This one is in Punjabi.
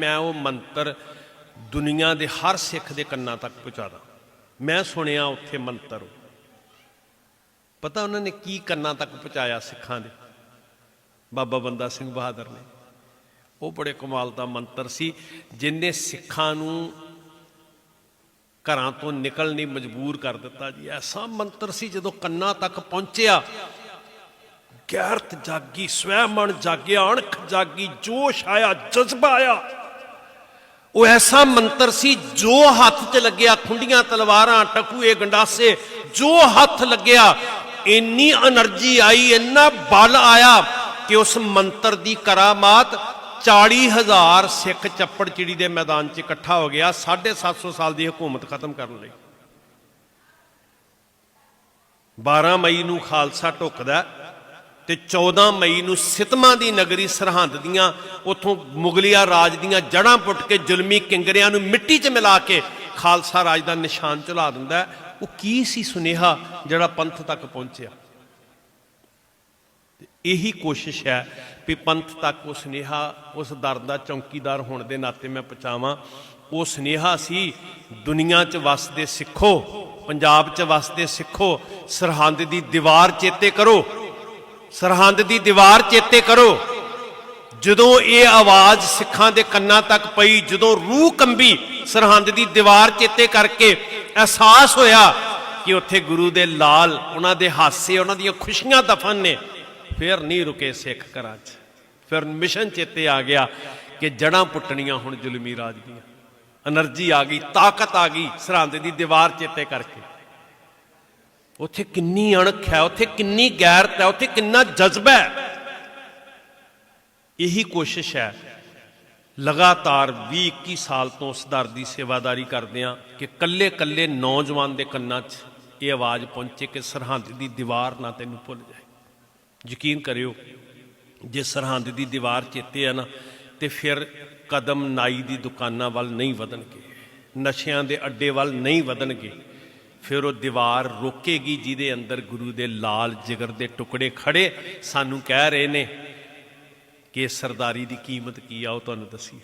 ਮੈਂ ਉਹ ਮੰਤਰ ਦੁਨੀਆ ਦੇ ਹਰ ਸਿੱਖ ਦੇ ਕੰਨਾਂ ਤੱਕ ਪਹੁੰਚਾਦਾ। ਮੈਂ ਸੁਣਿਆ ਉੱਥੇ ਮੰਤਰ। ਉਹ। ਪਤਾ ਉਹਨਾਂ ਨੇ ਕੀ ਕੰਨਾਂ ਤੱਕ ਪਹੁੰਚਾਇਆ ਸਿੱਖਾਂ ਦੇ? ਬਾਬਾ ਬੰਦਾ ਸਿੰਘ ਬਹਾਦਰ ਨੇ। ਉਹ ਬੜੇ ਕਮਾਲ ਦਾ ਮੰਤਰ ਸੀ, ਜਿਨੇ ਸਿੱਖਾਂ ਨੂੰ ਘਰਾਂ ਤੋਂ ਨਿਕਲਣ ਲਈ ਮਜਬੂਰ ਕਰ ਦਿੱਤਾ ਜੀ। ਐਸਾ ਮੰਤਰ ਸੀ ਜਦੋਂ ਕੰਨਾਂ ਤੱਕ ਪਹੁੰਚਿਆ। ਗੈਰਤ ਜਾਗੀ, ਸਵੈ ਮਨ ਜਾਗਿਆ, ਅਣਖ ਜਾਗੀ, ਜੋਸ਼ ਆਇਆ, ਜਜ਼ਬਾ ਆਇਆ। ਉਹ ਐਸਾ ਮੰਤਰ ਸੀ, ਜੋ ਹੱਥ 'ਚ ਲੱਗਿਆ, ਖੁੰਡੀਆਂ, ਤਲਵਾਰਾਂ, ਟਕੂਏ, ਗੰਡਾਸੇ, ਜੋ ਹੱਥ ਲੱਗਿਆ, ਇੰਨੀ એનર્ਜੀ ਆਈ, ਇੰਨਾ ਬਲ ਆਇਆ ਕਿ ਉਸ ਮੰਤਰ ਦੀ ਕਰਾਮਾਤ 40000 ਸਿੱਖ ਚੱਪੜ ਚਿੜੀ ਦੇ ਮੈਦਾਨ 'ਚ ਇਕੱਠਾ ਹੋ ਗਿਆ 750 ਸਾਲ ਦੀ ਹਕੂਮਤ ਖਤਮ ਕਰਨ ਲਈ। 12 ਮਈ ਨੂੰ ਖਾਲਸਾ ਟੁਕਦਾ ਤੇ 14 ਮਈ ਨੂੰ ਸਿਤਮਾ ਦੀ ਨਗਰੀ ਸਰਹੰਦ ਦੀਆਂ, ਉਥੋਂ ਮੁਗਲਿਆ ਰਾਜ ਦੀਆਂ ਜੜਾਂ ਪੁੱਟ ਕੇ ਜ਼ੁਲਮੀ ਕਿੰਗਰਿਆਂ ਨੂੰ ਮਿੱਟੀ 'ਚ ਮਿਲਾ ਕੇ ਖਾਲਸਾ ਰਾਜ ਦਾ ਨਿਸ਼ਾਨ ਝੁਲਾ ਦਿੰਦਾ ਉਹ ਕੀ ਸੀ ਸੁਨੇਹਾ ਜਿਹੜਾ ਪੰਥ ਤੱਕ ਪਹੁੰਚਿਆ? ਇਹੀ ਕੋਸ਼ਿਸ਼ ਹੈ ਵੀ ਪੰਥ ਤੱਕ ਉਹ ਸੁਨੇਹਾ, ਉਸ ਦਰ ਦਾ ਚੌਕੀਦਾਰ ਹੋਣ ਦੇ ਨਾਤੇ ਮੈਂ ਪਹੁੰਚਾਵਾਂ। ਉਹ ਸੁਨੇਹਾ ਸੀ, ਦੁਨੀਆ 'ਚ ਵਸਦੇ ਸਿੱਖੋ, ਪੰਜਾਬ 'ਚ ਵਸਦੇ ਸਿੱਖੋ, ਸਰਹੰਦ ਦੀ ਦੀਵਾਰ ਚੇਤੇ ਕਰੋ। ਸਰਹੰਦ ਦੀ ਦੀਵਾਰ ਚੇਤੇ ਕਰੋ। ਜਦੋਂ ਇਹ ਆਵਾਜ਼ ਸਿੱਖਾਂ ਦੇ ਕੰਨਾਂ ਤੱਕ ਪਈ, ਜਦੋਂ ਰੂਹ ਕੰਬੀ ਸਰਹੰਦ ਦੀ ਦੀਵਾਰ ਚੇਤੇ ਕਰਕੇ ਅਹਿਸਾਸ ਹੋਇਆ ਕਿ ਉੱਥੇ ਗੁਰੂ ਦੇ ਲਾਲ, ਉਹਨਾਂ ਦੇ ਹਾਸੇ, ਉਹਨਾਂ ਦੀਆਂ ਖੁਸ਼ੀਆਂ ਦਫਨ ਨੇ, ਫਿਰ ਨਹੀਂ ਰੁਕੇ ਸਿੱਖ ਘਰਾਂ 'ਚ। ਫਿਰ ਮਿਸ਼ਨ ਚੇਤੇ ਆ ਗਿਆ ਕਿ ਜੜਾਂ ਪੁੱਟਣੀਆਂ ਹੁਣ ਜ਼ੁਲਮੀ ਰਾਜ ਦੀਆਂ। એનર્ਜੀ ਆ ਗਈ, ਤਾਕਤ ਆ ਗਈ ਸਰਹੰਦ ਦੀ ਦੀਵਾਰ ਚੇਤੇ ਕਰਕੇ। ਉੱਥੇ ਕਿੰਨੀ ਅਣਖ ਹੈ, ਉੱਥੇ ਕਿੰਨੀ ਗੈਰਤ ਹੈ, ਉੱਥੇ ਕਿੰਨਾ ਜਜ਼ਬਾ ਹੈ। ਇਹੀ ਕੋਸ਼ਿਸ਼ ਹੈ। ਲਗਾਤਾਰ 20 21 ਸਾਲ ਤੋਂ ਉਸ ਦੀ ਸੇਵਾਦਾਰੀ ਕਰਦੇ ਆ ਕਿ ਕੱਲੇ ਕੱਲੇ ਨੌਜਵਾਨ ਦੇ ਕੰਨਾਂ 'ਚ ਇਹ ਆਵਾਜ਼ ਪਹੁੰਚੇ ਕਿ ਸਰਹੰਦ ਦੀ ਦੀਵਾਰ ਨਾ ਤੈਨੂੰ ਭੁੱਲ ਜਾਏ। ਯਕੀਨ ਕਰਿਓ, ਜੇ ਸਰਹੰਦ ਦੀ ਦੀਵਾਰ ਚੇਤੇ ਆ ਨਾ, ਤੇ ਫਿਰ ਕਦਮ ਨਾਈ ਦੀ ਦੁਕਾਨਾਂ ਵੱਲ ਨਹੀਂ ਵਧਣਗੇ, ਨਸ਼ਿਆਂ ਦੇ ਅੱਡੇ ਵੱਲ ਨਹੀਂ ਵਧਣਗੇ। ਫਿਰ ਉਹ ਦੀਵਾਰ ਰੋਕੇਗੀ ਜਿਹਦੇ ਅੰਦਰ ਗੁਰੂ ਦੇ ਲਾਲ ਜਿਗਰ ਦੇ ਟੁਕੜੇ ਖੜੇ ਸਾਨੂੰ ਕਹਿ ਰਹੇ ਨੇ ਕਿ ਸਰਦਾਰੀ ਦੀ ਕੀਮਤ ਕੀ ਆ ਉਹ ਤੁਹਾਨੂੰ ਦੱਸੀਏ।